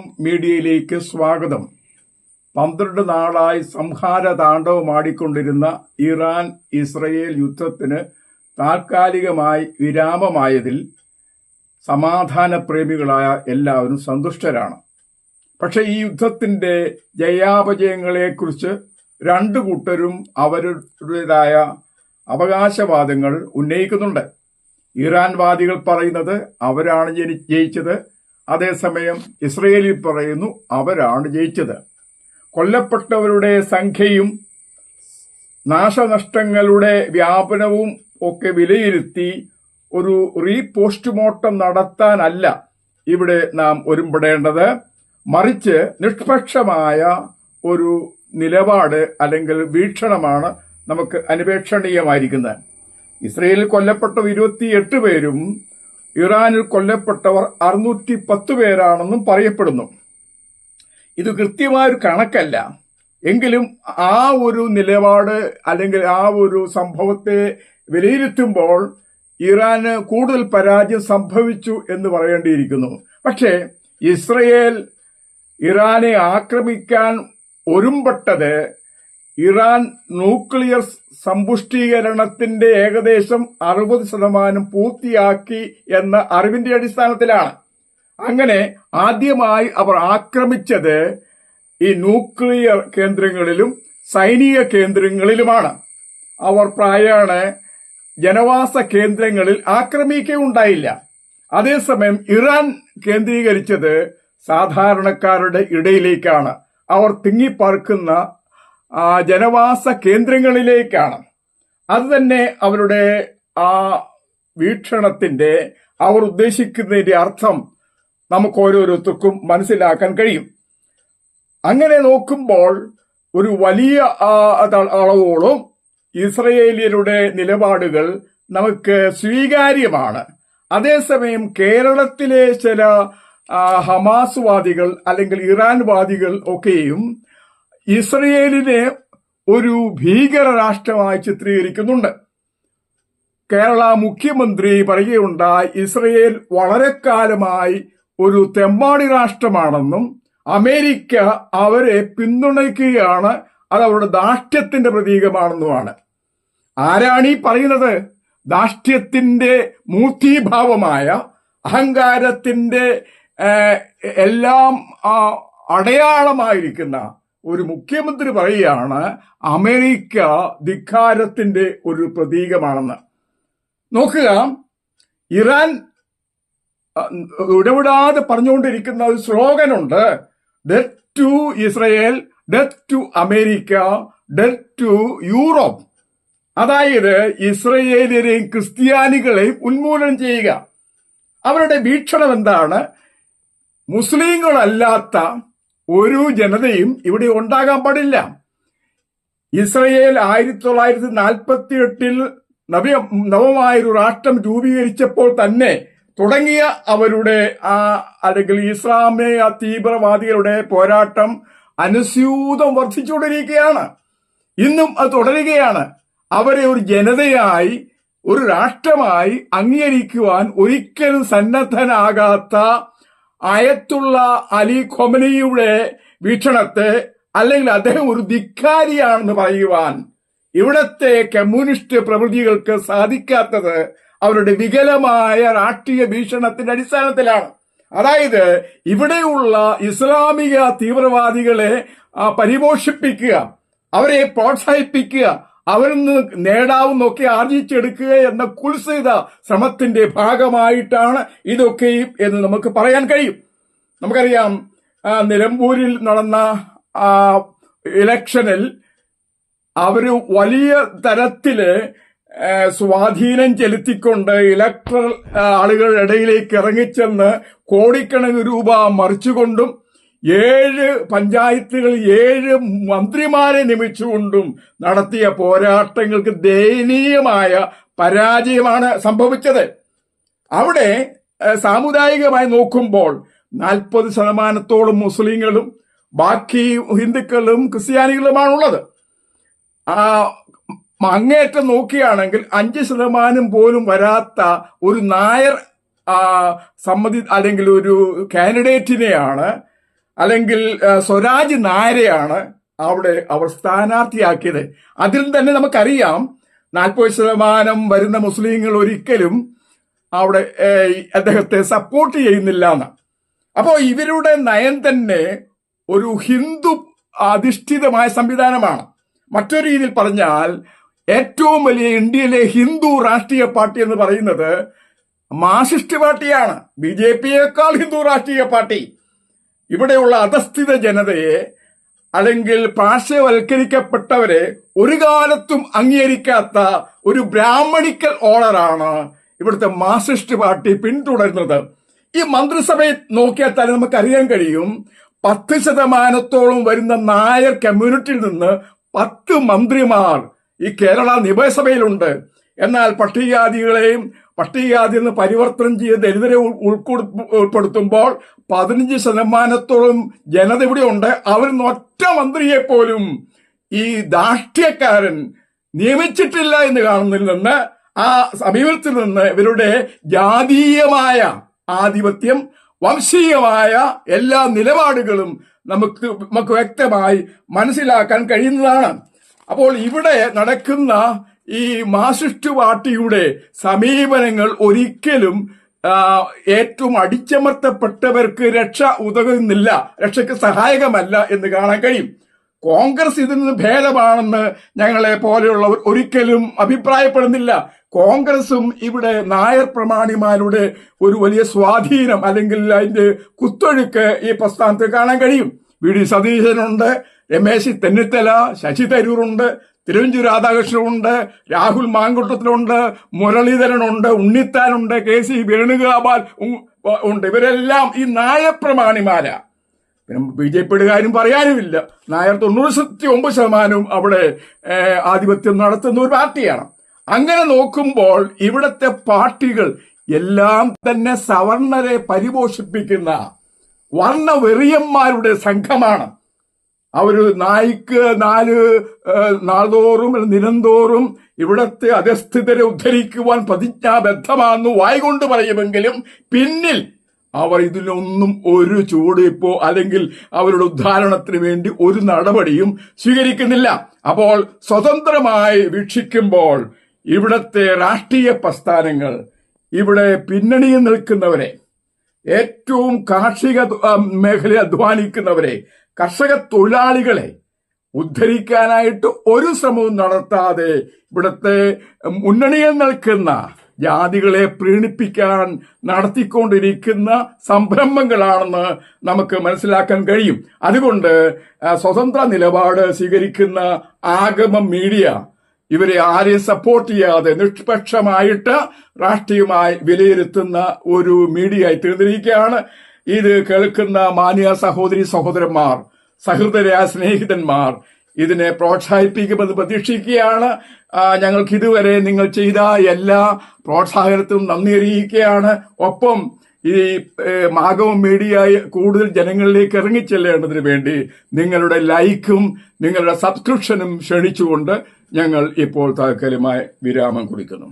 മലയാളം മീഡിയയിലേക്ക് സ്വാഗതം. പന്ത്രണ്ട് നാളായി സംഹാര താണ്ഡവമാടിക്കൊണ്ടിരുന്ന ഇറാൻ ഇസ്രയേൽ യുദ്ധത്തിന് താൽക്കാലികമായി വിരാമമായതിൽ സമാധാന പ്രേമികളായ എല്ലാവരും സന്തുഷ്ടരാണ്. പക്ഷേ ഈ യുദ്ധത്തിന്റെ ജയാപജയങ്ങളെക്കുറിച്ച് രണ്ട് കൂട്ടരും അവരുടേതായ അവകാശവാദങ്ങൾ ഉന്നയിക്കുന്നുണ്ട്. ഇറാൻ വാദികൾ പറയുന്നത് അവരാണ് ജയിച്ചത് അതേസമയം ഇസ്രയേലിൽ പറയുന്നു അവരാണ് ജയിച്ചത്. കൊല്ലപ്പെട്ടവരുടെ സംഖ്യയും നാശനഷ്ടങ്ങളുടെ വ്യാപനവും ഒക്കെ വിലയിരുത്തി ഒരു റീപോസ്റ്റ്മോർട്ടം നടത്താനല്ല ഇവിടെ നാം ഒരുമ്പെടേണ്ടത്. മറിച്ച് നിഷ്പക്ഷമായ ഒരു നിലപാട് അല്ലെങ്കിൽ വീക്ഷണമാണ് നമുക്ക് അനുപേക്ഷണീയമായിരിക്കുന്നത് ഇസ്രയേലിൽ കൊല്ലപ്പെട്ട ഇരുപത്തിയെട്ട് പേരും ഇറാനിൽ കൊല്ലപ്പെട്ടവർ അറുന്നൂറ്റി പത്ത് പേരാണെന്നും പറയപ്പെടുന്നു. ഇത് കൃത്യമായൊരു കണക്കല്ല. എങ്കിലും ആ ഒരു നിലപാട് അല്ലെങ്കിൽ ആ ഒരു സംഭവത്തെ വിലയിരുത്തുമ്പോൾ ഇറാന് കൂടുതൽ പരാജയം സംഭവിച്ചു എന്ന് പറയേണ്ടിയിരിക്കുന്നു. പക്ഷേ ഇസ്രയേൽ ഇറാനെ ആക്രമിക്കാൻ ഒരുമ്പെട്ടത് ഇറാൻ ന്യൂക്ലിയർ സമ്പുഷ്ടീകരണത്തിന്റെ ഏകദേശം അറുപത് ശതമാനം പൂർത്തിയാക്കി എന്ന അറിവിന്റെ അടിസ്ഥാനത്തിലാണ്. അങ്ങനെ ആദ്യമായി അവർ ആക്രമിച്ചത് ഈ ന്യൂക്ലിയർ കേന്ദ്രങ്ങളിലും സൈനിക കേന്ദ്രങ്ങളിലുമാണ്. അവർ പ്രായാണ് ജനവാസ കേന്ദ്രങ്ങളിൽ ആക്രമിക്കുകയുണ്ടായില്ല. അതേസമയം ഇറാൻ കേന്ദ്രീകരിച്ചത് സാധാരണക്കാരുടെ ഇടയിലേക്കാണ്. അവർ തിങ്ങിപ്പാർക്കുന്ന ആ ജനവാസ കേന്ദ്രങ്ങളിലേക്കാണ്. അത് തന്നെ അവരുടെ ആ വീക്ഷണത്തിന്റെ അവർ ഉദ്ദേശിക്കുന്നതിന്റെ അർത്ഥം നമുക്ക് ഓരോരുത്തർക്കും മനസ്സിലാക്കാൻ കഴിയും. അങ്ങനെ നോക്കുമ്പോൾ ഒരു വലിയ അളവോളം ഇസ്രയേലിയരുടെ നിലപാടുകൾ നമുക്ക് സ്വീകാര്യമാണ്. അതേസമയം കേരളത്തിലെ ചില ഹമാസ്വാദികൾ ഹമാസ് വാദികൾ അല്ലെങ്കിൽ ഇറാൻ വാദികൾ ഒക്കെയും ഇസ്രയേലിനെ ഒരു ഭീകര രാഷ്ട്രമായി ചിത്രീകരിക്കുന്നുണ്ട്. കേരള മുഖ്യമന്ത്രി പറയുകയുണ്ടായി ഇസ്രയേൽ വളരെ കാലമായി ഒരു തെമ്മാടി രാഷ്ട്രമാണെന്നും അമേരിക്ക അവരെ പിന്തുണയ്ക്കുകയാണ് അത് അവരുടെ ദാഷ്ട്യത്തിന്റെ പ്രതീകമാണെന്നുമാണ്. ആരാണ് ഈ പറയുന്നത്? ദാഷ്ട്യത്തിന്റെ മൂർത്തീഭാവമായ അഹങ്കാരത്തിന്റെ എല്ലാം അടയാളമായിരിക്കുന്ന ഒരു മുഖ്യമന്ത്രി പറയുകയാണ് അമേരിക്ക ധിക്കാരത്തിന്റെ ഒരു പ്രതീകമാണെന്ന്. നോക്കുക ഇറാൻ ഇടപെടാതെ പറഞ്ഞുകൊണ്ടിരിക്കുന്ന ഒരു സ്ലോഗനുണ്ട് death to Israel death to America death to Europe അതായത് ഇസ്രയേലിനെയും ക്രിസ്ത്യാനികളെയും ഉന്മൂലനം ചെയ്യുക. അവരുടെ വീക്ഷണം എന്താണ്? മുസ്ലിങ്ങളല്ലാത്ത ഒരു ജനതയും ഇവിടെ ഉണ്ടാകാൻ പാടില്ല. ഇസ്രയേൽ ആയിരത്തി തൊള്ളായിരത്തി നാൽപ്പത്തി എട്ടിൽ നവ നവമായൊരു രാഷ്ട്രം രൂപീകരിച്ചപ്പോൾ തന്നെ തുടങ്ങിയ അവരുടെ ആ അല്ലെങ്കിൽ ഇസ്ലാമിക തീവ്രവാദികളുടെ പോരാട്ടം അനുസ്യൂതം വർദ്ധിച്ചുകൊണ്ടിരിക്കുകയാണ്. ഇന്നും അത് തുടരുകയാണ്. അവരെ ഒരു ജനതയായി ഒരു രാഷ്ട്രമായി അംഗീകരിക്കുവാൻ ഒരിക്കലും സന്നദ്ധനാകാത്ത അയത്തുള്ള അലി ഖൊമനിയുടെ വീക്ഷണത്തെ അല്ലെങ്കിൽ അദ്ദേഹം ഒരു ധിക്കാരിയാണെന്ന് പറയുവാൻ ഇവിടത്തെ കമ്മ്യൂണിസ്റ്റ് പ്രവൃത്തികൾക്ക് സാധിക്കാത്തത് അവരുടെ വികലമായ രാഷ്ട്രീയ ഭീഷണത്തിന്റെ അടിസ്ഥാനത്തിലാണ്. അതായത് ഇവിടെയുള്ള ഇസ്ലാമിക തീവ്രവാദികളെ പരിപോഷിപ്പിക്കുക അവരെ പ്രോത്സാഹിപ്പിക്കുക അവരിൽ നിന്ന് നേടാവുന്നൊക്കെ ആർജിച്ചെടുക്കുക എന്ന കുൽസിത ശ്രമത്തിന്റെ ഭാഗമായിട്ടാണ് ഇതൊക്കെയും എന്ന് നമുക്ക് പറയാൻ കഴിയും. നമുക്കറിയാം നിലമ്പൂരിൽ നടന്ന ഇലക്ഷനിൽ അവർ വലിയ തരത്തിൽ സ്വാധീനം ചെലുത്തിക്കൊണ്ട് ഇലക്ട്രൽ ആളുകളുടെ ഇടയിലേക്ക് ഇറങ്ങിച്ചെന്ന് കോടിക്കണക്കിന് രൂപ മറിച്ചുകൊണ്ടും ഏഴ് പഞ്ചായത്തുകൾ ഏഴ് മന്ത്രിമാരെ നിയമിച്ചുകൊണ്ടും നടത്തിയ പോരാട്ടങ്ങൾക്ക് ദയനീയമായ പരാജയമാണ് സംഭവിച്ചത്. അവിടെ സാമുദായികമായി നോക്കുമ്പോൾ നാൽപ്പത് ശതമാനത്തോളം മുസ്ലിങ്ങളും ബാക്കി ഹിന്ദുക്കളും ക്രിസ്ത്യാനികളുമാണുള്ളത്. ആ അങ്ങേറ്റം നോക്കുകയാണെങ്കിൽ അഞ്ച് ശതമാനം പോലും വരാത്ത ഒരു നായർ സമ്മതി അല്ലെങ്കിൽ ഒരു കാൻഡിഡേറ്റിനെയാണ് അല്ലെങ്കിൽ സ്വരാജ് നായരെയാണ് അവിടെ അവർ സ്ഥാനാർത്ഥിയാക്കിയത്. അതിൽ തന്നെ നമുക്കറിയാം നാൽപ്പത് ശതമാനം വരുന്ന മുസ്ലിങ്ങൾ ഒരിക്കലും അവിടെ അദ്ദേഹത്തെ സപ്പോർട്ട് ചെയ്യുന്നില്ല എന്ന്. അപ്പോൾ ഇവരുടെ നയം തന്നെ ഒരു ഹിന്ദു അധിഷ്ഠിതമായ സംവിധാനമാണ്. മറ്റൊരു രീതിയിൽ പറഞ്ഞാൽ ഏറ്റവും വലിയ ഇന്ത്യയിലെ ഹിന്ദു രാഷ്ട്രീയ പാർട്ടി എന്ന് പറയുന്നത് മാർസിസ്റ്റ് പാർട്ടിയാണ്. ബി ജെ പിയേക്കാൾ ഹിന്ദു രാഷ്ട്രീയ പാർട്ടി. ഇവിടെയുള്ള അധസ്ഥിത ജനതയെ അല്ലെങ്കിൽ പാർശ്വവൽക്കരിക്കപ്പെട്ടവരെ ഒരു കാലത്തും അംഗീകരിക്കാത്ത ഒരു ബ്രാഹ്മണിക്കൽ ഓണറാണ് ഇവിടുത്തെ മാർസിസ്റ്റ് പാർട്ടി പിന്തുടരുന്നത്. ഈ മന്ത്രിസഭയെ നോക്കിയാൽ തന്നെ നമുക്ക് അറിയാൻ കഴിയും പത്ത് ശതമാനത്തോളം വരുന്ന നായർ കമ്മ്യൂണിറ്റിയിൽ നിന്ന് പത്ത് മന്ത്രിമാർ ഈ കേരള നിയമസഭയിലുണ്ട്. എന്നാൽ പട്ടികജാതികളെയും പട്ടികജാതിയിൽ നിന്ന് പരിവർത്തനം ചെയ്ത് ദരിദ്രരെ ഉൾപ്പെടുത്തുമ്പോൾ പതിനഞ്ച് ശതമാനത്തോളം ജനത ഇവിടെ ഉണ്ട്. അവരിന്ന് ഒറ്റ മന്ത്രിയെ പോലും ഈ ദാഷ്ട്യക്കാരൻ നിയമിച്ചിട്ടില്ല എന്ന് കാണുന്നതിൽ നിന്ന് ആ സമീപത്തിൽ നിന്ന് ഇവരുടെ ജാതീയമായ ആധിപത്യം വംശീയമായ എല്ലാ നിലപാടുകളും നമുക്ക് നമുക്ക് വ്യക്തമായി മനസ്സിലാക്കാൻ കഴിയുന്നതാണ്. അപ്പോൾ ഇവിടെ നടക്കുന്ന ഈ മാർസിസ്റ്റ് പാർട്ടിയുടെ സമീപനങ്ങൾ ഒരിക്കലും ഏറ്റവും അടിച്ചമർത്തപ്പെട്ടവർക്ക് രക്ഷ ഉതകുന്നില്ല രക്ഷയ്ക്ക് സഹായകമല്ല എന്ന് കാണാൻ കഴിയും. കോൺഗ്രസ് ഇതിൽ നിന്ന് ഭേദമാണെന്ന് ഞങ്ങളെ പോലെയുള്ളവർ ഒരിക്കലും അഭിപ്രായപ്പെടുന്നില്ല. കോൺഗ്രസും ഇവിടെ നായർ പ്രമാണിമാരുടെ ഒരു വലിയ സ്വാധീനം അല്ലെങ്കിൽ അതിന്റെ കുത്തൊഴുക്ക് ഈ പ്രസ്ഥാനത്ത് കാണാൻ കഴിയും. വി. ഡി. സതീശനുണ്ട് രമേശ് തെന്നിത്തല ശശി തരൂറുണ്ട് തിരുവഞ്ചൂർ രാധാകൃഷ്ണനുണ്ട് രാഹുൽ മാങ്കുട്ടത്തിലുണ്ട് മുരളീധരനുണ്ട് ഉണ്ണിത്താനുണ്ട് കെ സി വേണുഗോപാൽ ഉണ്ട്. ഇവരെല്ലാം ഈ നായപ്രമാണിമാരാ. പിന്നെ ബി ജെ പിയുടെ കാര്യം പറയാനുമില്ല. നായർ തൊണ്ണൂറ്റി ഒമ്പത് ശതമാനവും അവിടെ ആധിപത്യം നടത്തുന്ന ഒരു പാർട്ടിയാണ്. അങ്ങനെ നോക്കുമ്പോൾ ഇവിടുത്തെ പാർട്ടികൾ എല്ലാം തന്നെ സവർണരെ പരിപോഷിപ്പിക്കുന്ന വർണവെറിയന്മാരുടെ സംഘമാണ്. അവർ നായിക്ക് നാല് നാൾതോറും നിരന്തോറും ഇവിടത്തെ അധസ്ഥിതരെ ഉദ്ധരിക്കുവാൻ പ്രതിജ്ഞാബദ്ധമാണെന്ന് വായികൊണ്ട് പറയുമെങ്കിലും പിന്നിൽ അവർ ഇതിലൊന്നും ഒരു ചൂടിപ്പോ അല്ലെങ്കിൽ അവരുടെ ഉദ്ധാരണത്തിന് വേണ്ടി ഒരു നടപടിയും സ്വീകരിക്കുന്നില്ല. അപ്പോൾ സ്വതന്ത്രമായി വീക്ഷിക്കുമ്പോൾ ഇവിടത്തെ രാഷ്ട്രീയ പ്രസ്ഥാനങ്ങൾ ഇവിടെ പിന്നണിയിൽ നിൽക്കുന്നവരെ ഏറ്റവും കാർഷിക മേഖലയിൽ അധ്വാനിക്കുന്നവരെ കർഷക തൊഴിലാളികളെ ഉദ്ധരിക്കാനായിട്ട് ഒരു ശ്രമവും നടത്താതെ ഇവിടുത്തെ മുന്നണിയിൽ നിൽക്കുന്ന ജാതികളെ പ്രീണിപ്പിക്കാൻ നടത്തിക്കൊണ്ടിരിക്കുന്ന സംരംഭങ്ങളാണെന്ന് നമുക്ക് മനസ്സിലാക്കാൻ കഴിയും. അതുകൊണ്ട് സ്വതന്ത്ര നിലപാട് സ്വീകരിക്കുന്ന ആഗമ മീഡിയ ഇവരെ ആരെയും സപ്പോർട്ട് ചെയ്യാതെ നിഷ്പക്ഷമായിട്ട് രാഷ്ട്രീയമായി വിലയിരുത്തുന്ന ഒരു മീഡിയ ആയി തീർന്നിരിക്കുകയാണ്. ഇത് കേൾക്കുന്ന മാന്യ സഹോദരി സഹോദരന്മാർ സഹൃദയ സ്നേഹിതന്മാർ ഇതിനെ പ്രോത്സാഹിപ്പിക്കുമെന്ന് പ്രതീക്ഷിക്കുകയാണ്. ഞങ്ങൾക്ക് ഇതുവരെ നിങ്ങൾ ചെയ്ത എല്ലാ പ്രോത്സാഹനത്തിനും നന്ദി അറിയിക്കുകയാണ്. ഒപ്പം ഈ മാഗവും മീഡിയയായി മീഡിയ കൂടുതൽ ജനങ്ങളിലേക്ക് ഇറങ്ങിച്ചെല്ലേണ്ടതിന് വേണ്ടി നിങ്ങളുടെ ലൈക്കും നിങ്ങളുടെ സബ്സ്ക്രിപ്ഷനും ക്ഷണിച്ചുകൊണ്ട് ഞങ്ങൾ ഇപ്പോൾ താൽക്കാലികമായി വിരാമം കുറിക്കുന്നു.